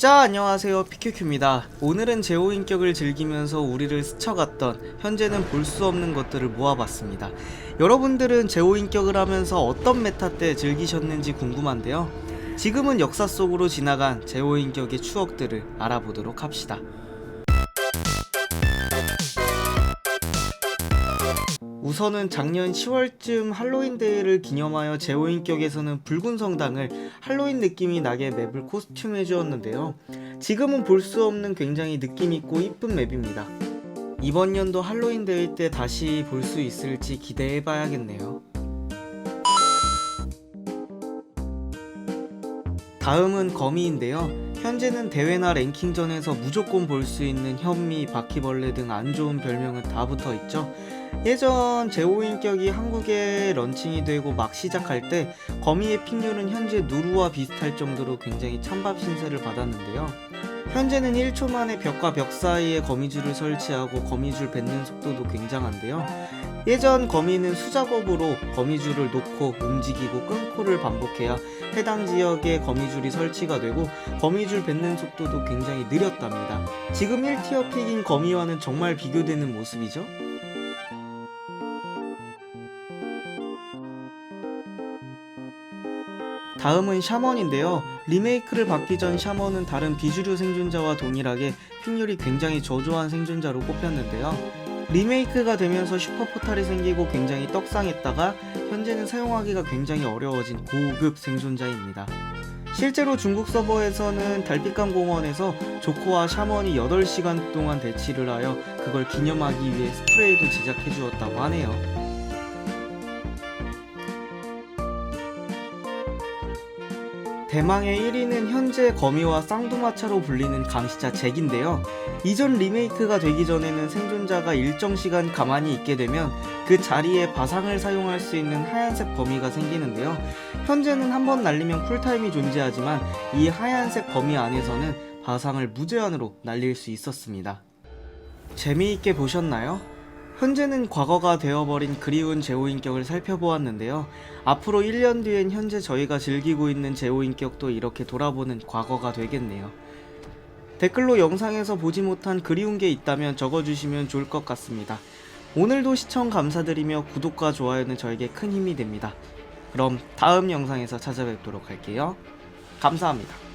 자 안녕하세요. 피큐큐입니다. 오늘은 제호인격을 즐기면서 우리를 스쳐갔던 현재는 볼 수 없는 것들을 모아봤습니다. 여러분들은 제호인격을 하면서 어떤 메타 때 즐기셨는지 궁금한데요. 지금은 역사 속으로 지나간 제호인격의 추억들을 알아보도록 합시다 우선은 작년 10월쯤 할로윈 데이를 기념하여 제호인격에서는 붉은 성당을 할로윈 느낌이 나게 맵을 코스튬해 주었는데요. 지금은 볼 수 없는 굉장히 느낌 있고 이쁜 맵입니다. 이번 연도 할로윈 데이 때 다시 볼 수 있을지 기대해 봐야겠네요. 다음은 거미인데요. 현재는 대회나 랭킹전에서 무조건 볼 수 있는 현미, 바퀴벌레 등 안 좋은 별명은 다 붙어 있죠. 예전 제호인격이 한국에 런칭이 되고 막 시작할 때 거미의 픽률은 현재 누루와 비슷할 정도로 굉장히 찬밥 신세를 받았는데요. 현재는 1초 만에 벽과 벽 사이에 거미줄을 설치하고 거미줄 뱉는 속도도 굉장한데요. 예전 거미는 수작업으로 거미줄을 놓고 움직이고 끊고를 반복해야 해당 지역에 거미줄이 설치가 되고 거미줄 뱉는 속도도 굉장히 느렸답니다. 지금 1티어 픽인 거미와는 정말 비교되는 모습이죠. 다음은 샤먼인데요. 리메이크를 받기 전 샤먼은 다른 비주류 생존자와 동일하게 픽률이 굉장히 저조한 생존자로 꼽혔는데요. 리메이크가 되면서 슈퍼포탈이 생기고 굉장히 떡상했다가 현재는 사용하기가 굉장히 어려워진 고급 생존자입니다. 실제로 중국 서버에서는 달빛강 공원에서 조코와 샤먼이 8시간 동안 대치를 하여 그걸 기념하기 위해 스프레이도 제작해 주었다고 하네요. 대망의 1위는 현재 거미와 쌍두마차로 불리는 감시자 잭인데요. 이전 리메이크가 되기 전에는 생존자가 일정 시간 가만히 있게 되면 그 자리에 바상을 사용할 수 있는 하얀색 거미가 생기는데요. 현재는 한 번 날리면 쿨타임이 존재하지만 이 하얀색 거미 안에서는 바상을 무제한으로 날릴 수 있었습니다. 재미있게 보셨나요? 현재는 과거가 되어버린 그리운 제호인격을 살펴보았는데요. 앞으로 1년 뒤엔 현재 저희가 즐기고 있는 제호인격도 이렇게 돌아보는 과거가 되겠네요. 댓글로 영상에서 보지 못한 그리운 게 있다면 적어주시면 좋을 것 같습니다. 오늘도 시청 감사드리며 구독과 좋아요는 저에게 큰 힘이 됩니다. 그럼 다음 영상에서 찾아뵙도록 할게요. 감사합니다.